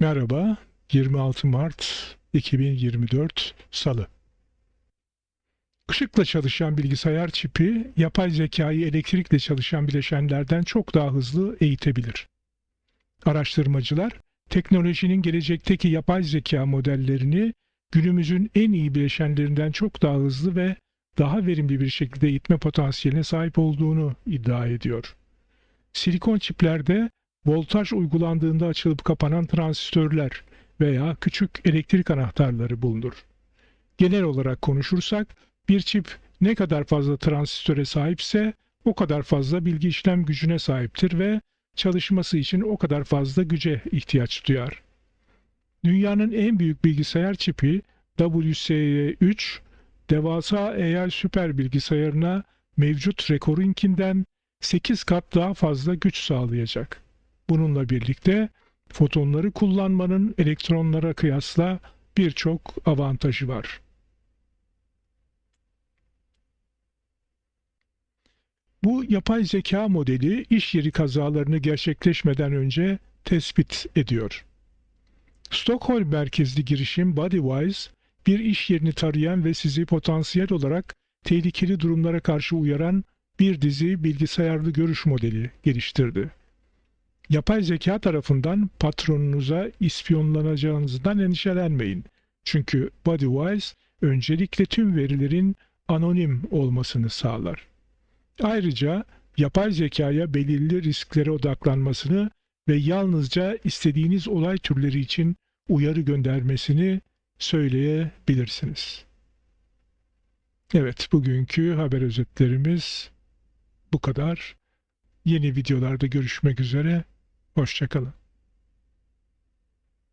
Merhaba, 26 Mart 2024 Salı. Işıkla çalışan bilgisayar çipi, yapay zekayı elektrikle çalışan bileşenlerden çok daha hızlı eğitebilir. Araştırmacılar, teknolojinin gelecekteki yapay zeka modellerini günümüzün en iyi bileşenlerinden çok daha hızlı ve daha verimli bir şekilde eğitme potansiyeline sahip olduğunu iddia ediyor. Silikon çiplerde voltaj uygulandığında açılıp kapanan transistörler veya küçük elektrik anahtarları bulunur. Genel olarak konuşursak bir çip ne kadar fazla transistöre sahipse o kadar fazla bilgi işlem gücüne sahiptir ve çalışması için o kadar fazla güce ihtiyaç duyar. Dünyanın en büyük bilgisayar çipi WSE3 devasa AI süper bilgisayarına mevcut rekorunkinden 8 kat daha fazla güç sağlayacak. Bununla birlikte fotonları kullanmanın elektronlara kıyasla birçok avantajı var. Bu yapay zeka modeli iş yeri kazalarını gerçekleşmeden önce tespit ediyor. Stockholm merkezli girişim Bodywise, bir iş yerini tarayan ve sizi potansiyel olarak tehlikeli durumlara karşı uyaran bir dizi bilgisayarlı görüş modeli geliştirdi. Yapay zeka tarafından patronunuza ispiyonlanacağınızdan endişelenmeyin. Çünkü Bodywise öncelikle tüm verilerin anonim olmasını sağlar. Ayrıca yapay zekaya belirli risklere odaklanmasını ve yalnızca istediğiniz olay türleri için uyarı göndermesini söyleyebilirsiniz. Evet, bugünkü haber özetlerimiz bu kadar. Yeni videolarda görüşmek üzere. Hoşçakalın.